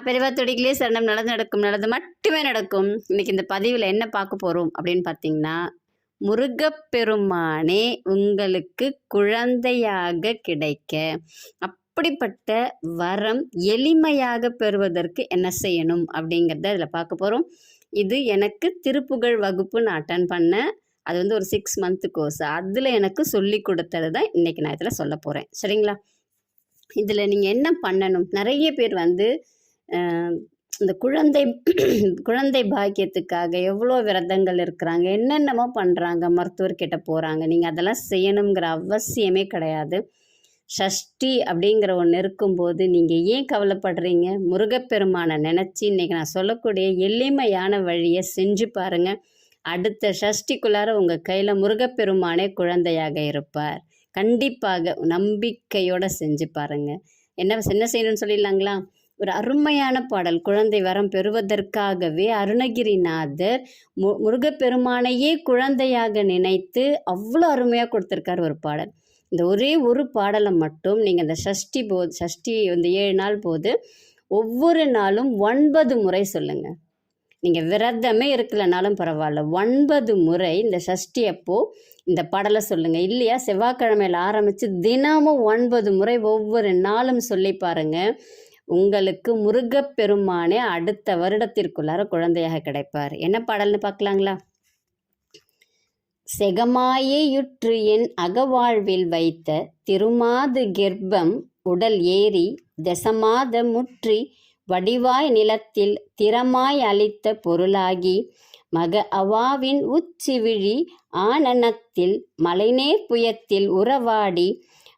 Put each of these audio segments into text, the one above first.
பெரியவா துடிக்கலே சரணம். நல்லது நடக்கும். நல்லது மட்டுமே நடக்கும். இன்னைக்கு இந்த பதிவில் என்ன பார்க்க போகிறோம் அப்படின்னு பார்த்தீங்கன்னா முருகப்பெருமானே உங்களுக்கு குழந்தையாக கிடைக்க. அப்படிப்பட்ட வரம் எளிமையாக பெறுவதற்கு என்ன செய்யணும் அப்படிங்கிறத அதில் பார்க்க போகிறோம் இது எனக்கு திருப்புகழ் வகுப்பு நான் அட்டன் பண்ணேன் அது வந்து ஒரு சிக்ஸ் மந்த்து கோர்ஸ் அதில் எனக்கு சொல்லி கொடுத்தது தான் இன்றைக்கி நான் இதில் சொல்ல போகிறேன் சரிங்களா? இதில் நீங்கள் என்ன பண்ணணும்? நிறைய பேர் வந்து இந்த குழந்தை குழந்தை பாக்கியத்துக்காக எவ்வளோ விரதங்கள் இருக்கிறாங்க என்னென்னமோ பண்ணுறாங்க மருத்துவர்கிட்ட போகிறாங்க நீங்கள் அதெல்லாம் செய்யணுங்கிற அவசியமே கிடையாது. ஷஷ்டி அப்படிங்கிற ஒன்று இருக்கும்போது நீங்கள் ஏன் கவலைப்படுறீங்க? முருகப்பெருமானை நினச்சி இன்றைக்கி நான் சொல்லக்கூடிய எளிமையான வழியை செஞ்சு பாருங்கள் அடுத்த ஷஷ்டிக்குள்ளார உங்கள் கையில் முருகப்பெருமானே குழந்தையாக இருப்பார். கண்டிப்பாக நம்பிக்கையோடு செஞ்சு பாருங்கள் என்ன என்ன செய்யணும்னு சொல்லிடலாங்களா? ஒரு அருமையான பாடல். குழந்தை வரம் பெறுவதற்காகவே அருணகிரிநாதர் மு முருகப்பெருமானையே குழந்தையாக நினைத்து அவ்வளோ அருமையாக கொடுத்துருக்கார் ஒரு பாடல். இந்த ஒரே ஒரு பாடலை மட்டும் நீங்கள் இந்த சஷ்டி போது சஷ்டி இந்த ஏழு நாள் போது ஒவ்வொரு நாளும் ஒன்பது முறை சொல்லுங்கள் நீங்கள் விரதமே இருக்கலனாலும் பரவாயில்ல. ஒன்பது முறை இந்த சஷ்டி அப்போ இந்த பாடலை சொல்லுங்கள் இல்லையா? செவ்வாய்க்கிழமையில் ஆரம்பித்து தினமும் ஒன்பது முறை ஒவ்வொரு நாளும் சொல்லி பாருங்கள் உங்களுக்கு முருகப்பெருமானே அடுத்த வருடத்திற்குள்ளார குழந்தையாக கிடைப்பார். என்ன பாடல்னு பார்க்கலாங்களா? செகமாயேயுற்று என் அகவாழ்வில் வைத்த திருமாது கெர்ப்பம் உடல் ஏறி தசமாத முற்றி வடிவாய் நிலத்தில் திறமாய் அளித்த பொருளாகி மக அவாவின் உச்சி விழி ஆனனத்தில் மலைநேர் புயத்தில் உறவாடி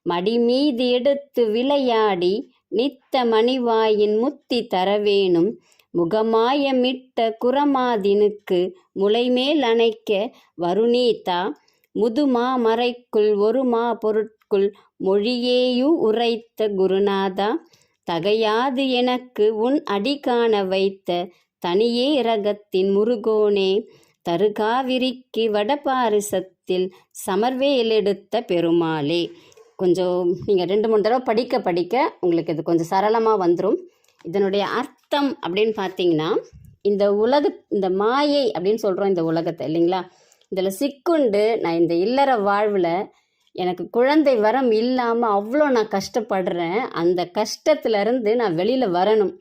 மடிமீது எடுத்து விளையாடி நித்த மணிவாயின் முத்தி தரவேணும். முகமாயமிட்ட குரமாதினுக்கு முளைமேல் அணைக்க வருணீதா முதுமா மறைக்குள் ஒரு மா பொருட்குள் மொழியேயு உரைத்த குருநாதா. தகையாது எனக்கு உன் அடி காண வைத்த தனியே ரகத்தின் முருகோனே. தருகாவிரிக்கு வடபாரிசத்தில் சமர்வேலெடுத்த பெருமாளே. கொஞ்சம் நீங்கள் ரெண்டு மூணு தடவை படிக்க படிக்க உங்களுக்கு இது கொஞ்சம் சரளமாக வந்துடும் இதனுடைய அர்த்தம் அப்படின்னு பார்த்தீங்கன்னா இந்த உலக இந்த மாயை அப்படின்னு சொல்கிறோம் இந்த உலகத்தை இல்லைங்களா? இதில் சிக்குண்டு நான் இந்த இல்லற வாழ்வில் எனக்கு குழந்தை வரம் இல்லாமல் அவ்வளோ நான் கஷ்டப்படுறேன். அந்த கஷ்டத்துலேருந்து நான் வெளியில் வரணும்.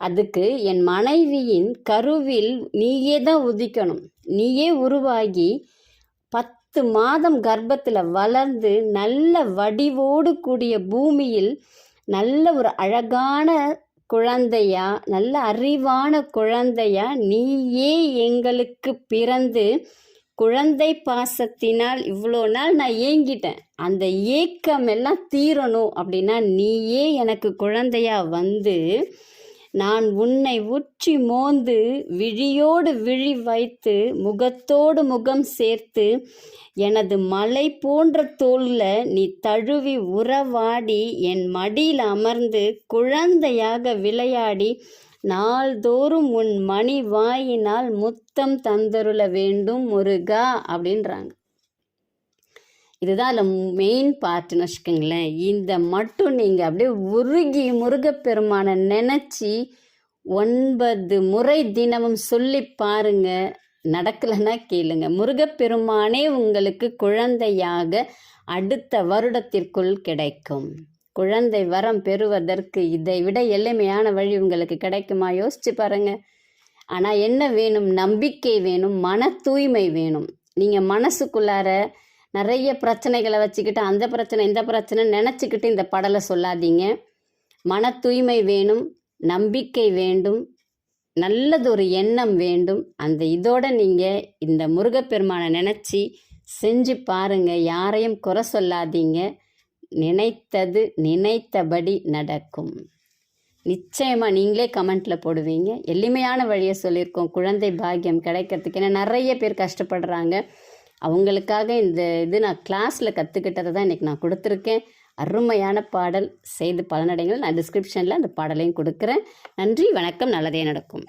அதுக்கு என் மனைவியின் கருவில் நீயே தான் உதிக்கணும். நீயே உருவாகி பத்து மாதம் கர்ப்பத்தில் வளர்ந்து நல்ல வடிவோடு கூடிய பூமியில் நல்ல ஒரு அழகான குழந்தையா நல்ல அறிவான குழந்தையா நீயே எங்களுக்கு பிறந்து குழந்தை பாசத்தினால் இவ்வளோ நாள் நான் ஏங்கிட்டேன். அந்த ஏக்கம் எல்லாம் தீரணும் அப்படின்னா நீயே எனக்கு குழந்தையா வந்து நான் உன்னை உச்சி மோந்து விழியோடு விழி வைத்து முகத்தோடு முகம் சேர்த்து எனது மலை போன்ற தோல்ல நீ தழுவி உறவாடி என் மடியில் அமர்ந்து குழந்தையாக விளையாடி நாள்தோறும் உன் மணி வாயினால் முத்தம் தந்தருள வேண்டும் முருகா அப்படின்றாங்க. இதுதான் அதில் மெயின் பார்ட்டுன்னு வச்சுக்கோங்களேன். இந்த மட்டும் நீங்கள் அப்படியே உருகி முருகப்பெருமானை நினச்சி ஒன்பது முறை தினமும் சொல்லி பாருங்க. நடக்கலைன்னா கேளுங்க. முருகப்பெருமானே உங்களுக்கு குழந்தையாக அடுத்த வருடத்திற்குள் கிடைக்கும். குழந்தை வரம் பெறுவதற்கு இதை விட எளிமையான வழி உங்களுக்கு கிடைக்குமா? யோசிச்சு பாருங்க. ஆனால் என்ன வேணும்? நம்பிக்கை வேணும் மன தூய்மை வேணும். நீங்கள் மனசுக்குள்ளார நிறைய பிரச்சனைகளை வச்சுக்கிட்டு அந்த பிரச்சனை இந்த பிரச்சனை நினச்சிக்கிட்டு இந்த படலை சொல்லாதீங்க. மன தூய்மை வேணும் நம்பிக்கை வேண்டும் நல்லதொரு எண்ணம் வேண்டும். அந்த இதோட நீங்கள் இந்த முருகப்பெருமானை நினச்சி செஞ்சு பாருங்க. யாரையும் குறை சொல்லாதீங்க. நினைத்தது நினைத்தபடி நடக்கும். நிச்சயமாக நீங்களே கமெண்ட்டில் போடுவீங்க. எளிமையான வழியை சொல்லியிருக்கோம். குழந்தை பாக்கியம் கிடைக்கிறதுக்கு. ஏன்னா நிறைய பேர் கஷ்டப்படுறாங்க. அவங்களுக்காக இந்த இது நான் கிளாஸில் கற்றுக்கிட்டதை தான் இன்றைக்கி நான் கொடுத்துருக்கேன். அருமையான பாடல் செய்து பலனடைங்கள். நான் டிஸ்கிரிப்ஷனில் அந்த பாடலையும் கொடுக்குறேன். நன்றி வணக்கம். நல்லதே நடக்கும்.